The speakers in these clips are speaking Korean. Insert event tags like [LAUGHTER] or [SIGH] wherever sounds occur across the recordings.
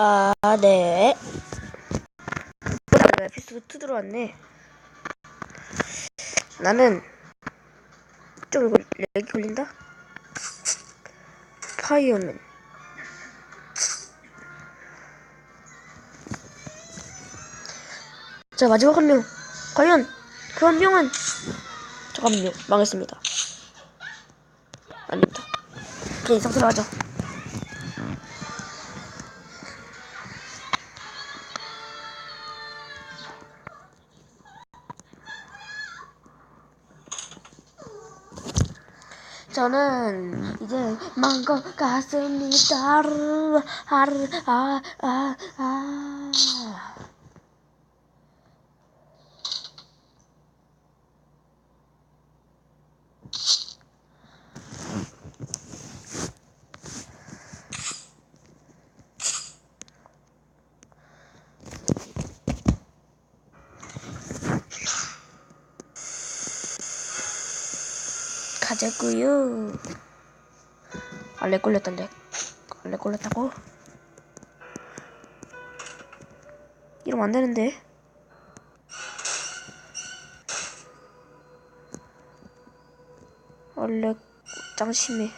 아, 네. 나 에피소드 2 들어왔네. 나는 좀 이거 렉이 걸린다? 파이어맨. 자, 마지막 한 명. 과연 그 한 명은 잠깐만요. 망했습니다. 아닙니다. 오케이, 상태로 하죠. 저는 이제 망고 같습니다. 하루 하루 아 아, 아. 가자고요. 알렉 걸렸다 렉. 알렉 걸렸다고? 이러면 안 되는데. 알렉 짱 심해.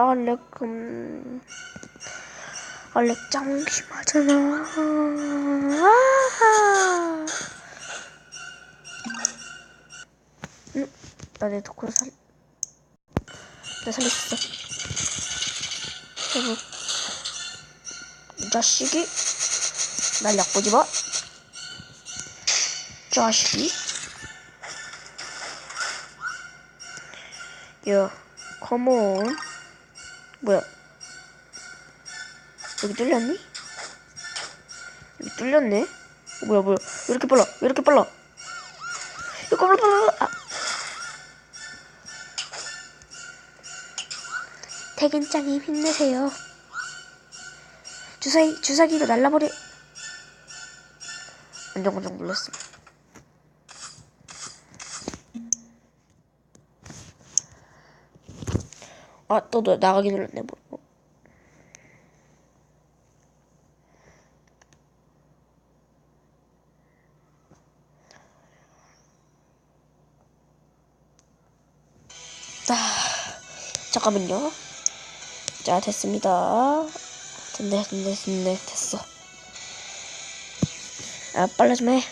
알렉 음... 알렉 짱 심하잖아. 아하. 응, 나내 도쿠 살, 나 살렸어. 여보, 이 자식이 날 약보지 마. 자식이. 야, 컴온. 뭐야? 여기 뚫렸니? 여기 뚫렸네? 어, 뭐야 뭐야 왜 이렇게 빨라 왜 이렇게 빨라 이거 빨라 빨라 아. 태긴짱이 힘내세요 주사기 주사기로 날라버려 안정건정 눌렀어 아 또 나가기 눌렀네 뭐 자, 잠깐만요. 자, 됐습니다. 됐네, 됐네, 됐네, 됐어. 아, 빨리 좀 해.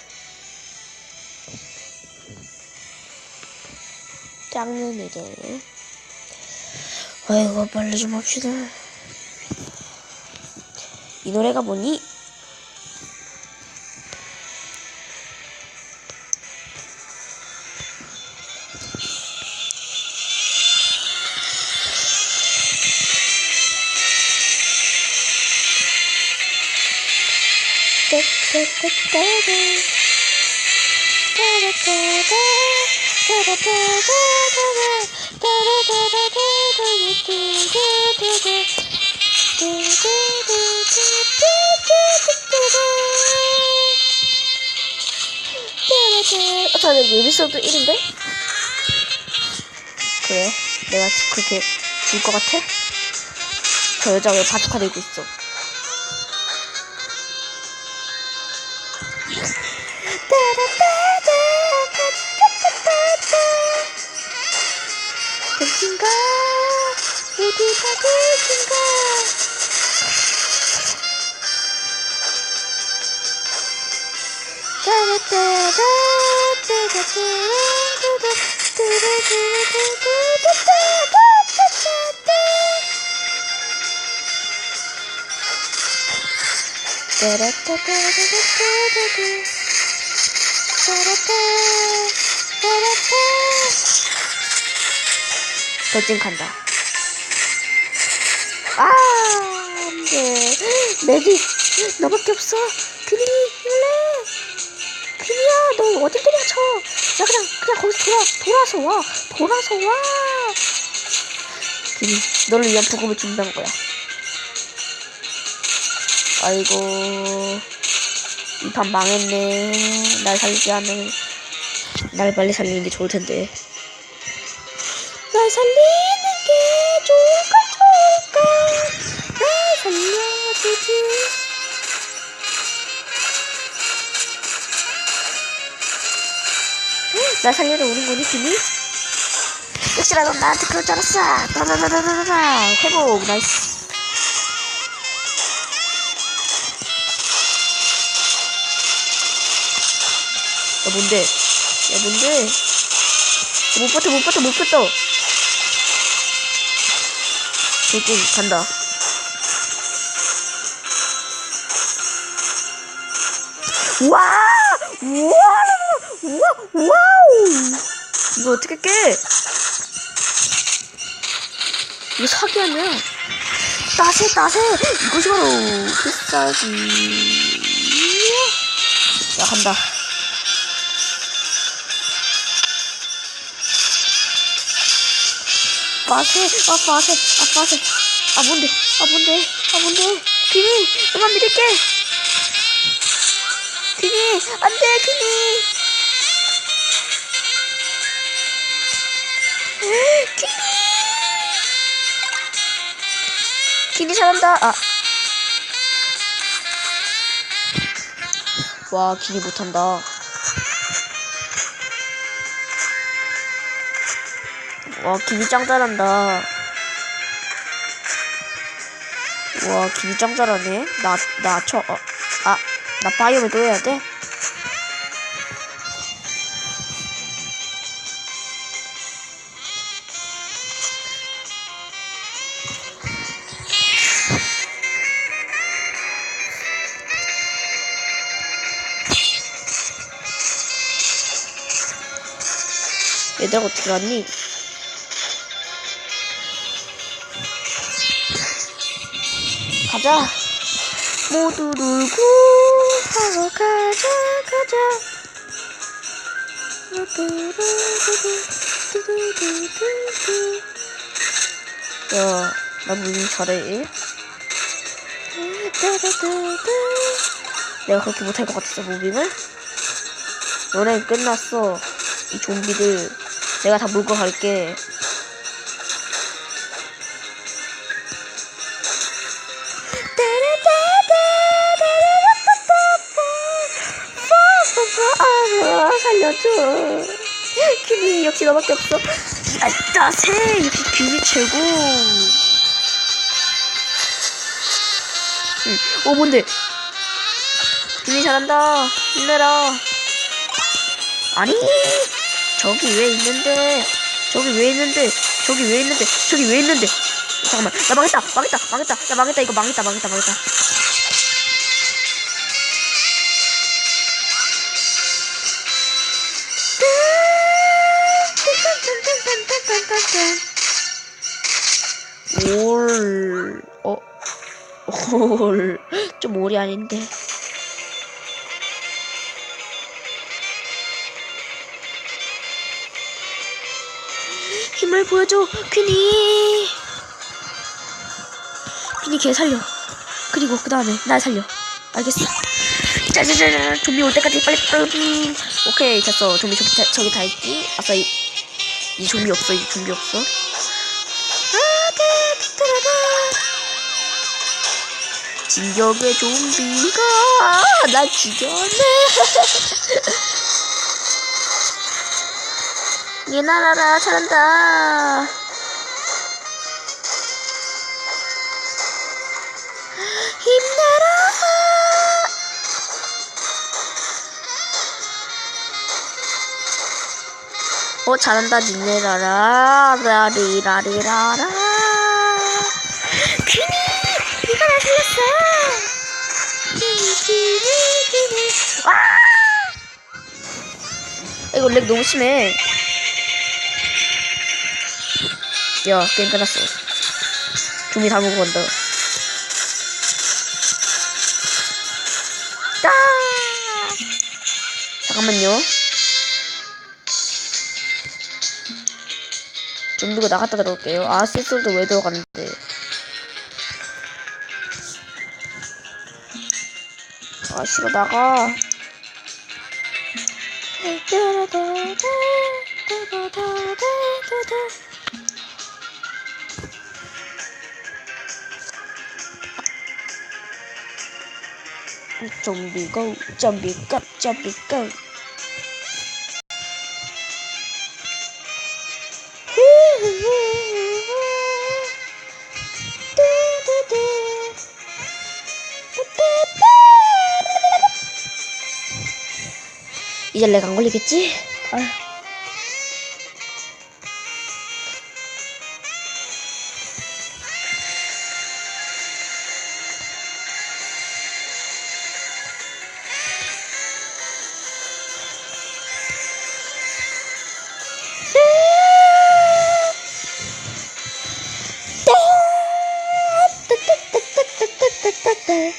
짱는 이제. 아이고, 빨리 좀 합시다. 이 노래가 뭐니? 어, 자네 에피소드 1인데? 그래? 내가 그렇게 줄것 같아? 저 여자 왜 바둑화 들고 있어? 돌진 간다. 아, 안 돼. 맥이 너밖에 없어. 그림이 힘내. 어딜 때려쳐. 야, 그냥, 그냥 거기서 돌아, 돌아서 와. 돌아서 와. 그림, 너를 위한 부금을 준다는 거야. 아이고. 이 판 망했네. 날 살리지 않으면 날 빨리 살리는 게 좋을 텐데. 날 살리는 게 좋을까 좋 날 살리러 오는 거니 김이? 역시나 넌 나한테 그럴 줄 알았어. 따다다다다다 회복 나이스. 야 뭔데? 야 뭔데? 야, 못 버텨 못 버텨 못 버텨. 돌진 간다. 와! 우와! 우와! 와우! 이거 어떻게 깨? 이거 사기 아니야? 따세 따세! 이것이 바로 필살기. 야 간다. 빠세, 아 빠세, 아 빠세. 아 뭔데? 아 뭔데? 아 뭔데? 귀니, 너만 믿을게. 귀니, 안돼. 귀니. 귀니 잘한다. 아. 와, 귀니 못한다. 와, 기비 짱 잘한다. 와, 기비 짱 잘하네. 나, 나, 저, 어, 아, 나 바이오맨 또 해야 돼? 얘들 어떻게 갔니? 가자. 모두를 구하러 가자, 가자. 두두두두두두두두두. 야, 나 무빙 잘해. 내가 그렇게 못할 것 같았어, 무빙을? 너네 끝났어. 이 좀비들. 내가 다 물고 갈게. 아, 살려줘. 귀비 역시 너밖에 없어. 아, 따세 역시 귀비 최고. 응. 어 뭔데? 귀비 잘한다. 힘내라. 아니 저기 왜 있는데? 저기 왜 있는데? 저기 왜 있는데? 저기 왜 있는데? 잠깐만 나 망했다 망했다 망했다 야 망했다 이거 망했다 망했다 망했다 올, 어, 올, 좀 올이 아닌데. 힘을 보여줘, 퀸이. 퀸이 걔 살려. 그리고 그 다음에 날 살려. 알겠어. 짜자자자, 좀비 올 때까지 빨리 빨리. 오케이, 됐어. 좀비 저기, 다- 저기 다 있지. 아싸, 이, 이 좀비 없어, 이 좀비 없어. 지역의 좀비가 날 죽였네. [LAUGHS] 얘나라라 잘한다. 힘내라. 어 잘한다 니네라라. 라리라리라라. 귀니 네가 날 살렸어. 귀니 와! 이거 렉 너무 심해 야 게임 끝났어 좀비 다 먹어간다 따 잠깐만요 좀비가 나갔다 들어올게요 아 시솔도 왜 들어갔는데 아 싫어 나가 좀비 고 좀비 고 좀비 고 이제 렉안 걸리겠지? 아휴. arkadaşlar.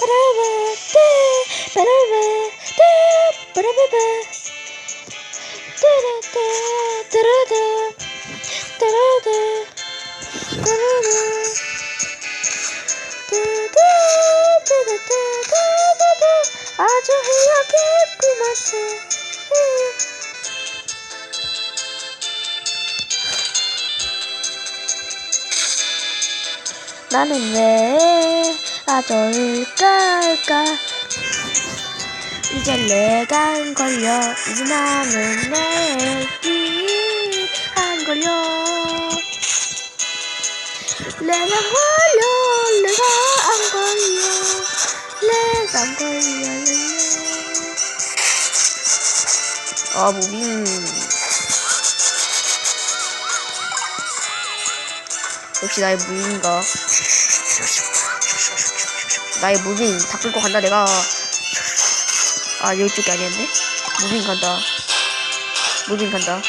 Bravo, de, bravo, de, bravo, de, de, de. 나는 왜 아절까까? 이제 내가 안 걸려 이제 나는 내기 안 걸려 내가 걸려 내가 안 걸려 내가 안 걸려 아 무빙 역시 나의 무빙인가? 나의 무빙 다 끌고 간다 내가? 아 이쪽이 아니었네? 무빙 간다. 무빙 간다.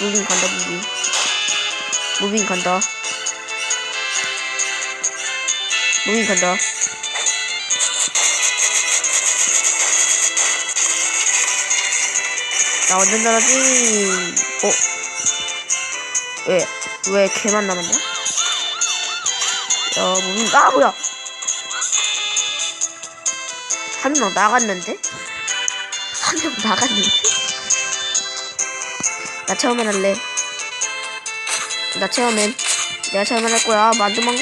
무빙 간다 무빙 무빙 간다. 무빙 간다. 나 완전 잘하지? 어? 왜? 왜 걔만 남았냐? 야 무빙 아 뭐야 한 명 나갔는데? 한 명 나갔는데? 나 처음엔 할래. 나 처음엔. 내가 처음엔 할 거야. 만두망고.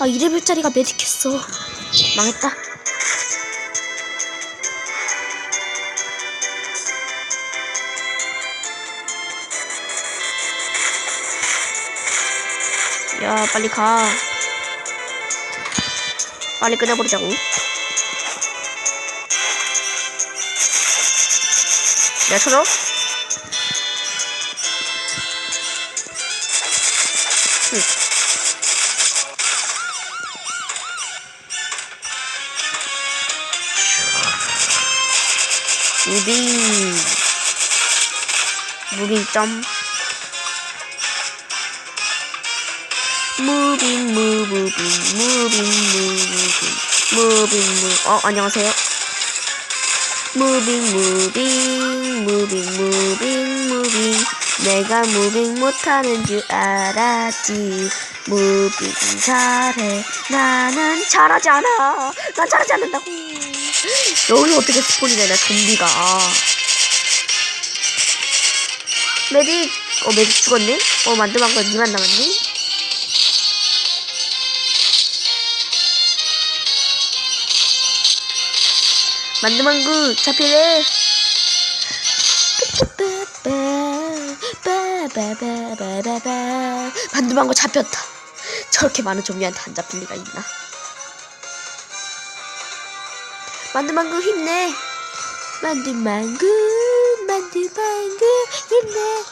아, 2레벨짜리가 메딕했어. 망했다. 야 빨리 가 빨리 끝내버리자고 내가 쳐줘 응. 무빙 무빙 점. 무빙 무무빙 무빙 무무빙 무빙 무 어, 안녕하세요. 무빙 무빙 무빙 무빙 무빙 내가 무빙 못하는 줄 알았지. 무빙 잘해. 나는 잘하지 않아. 난 잘하지 않는다고 여기 어떻게 스폰이 되냐 좀비가. 메딕 어 메딕 죽었네 어 만두만 거 니만 남았니? 만두만구 잡히래? 만두만구 잡혔다. 저렇게 많은 좀비한테 안 잡힐 리가 있나 만두만구 힘내. 만두만구 만두만구 힘내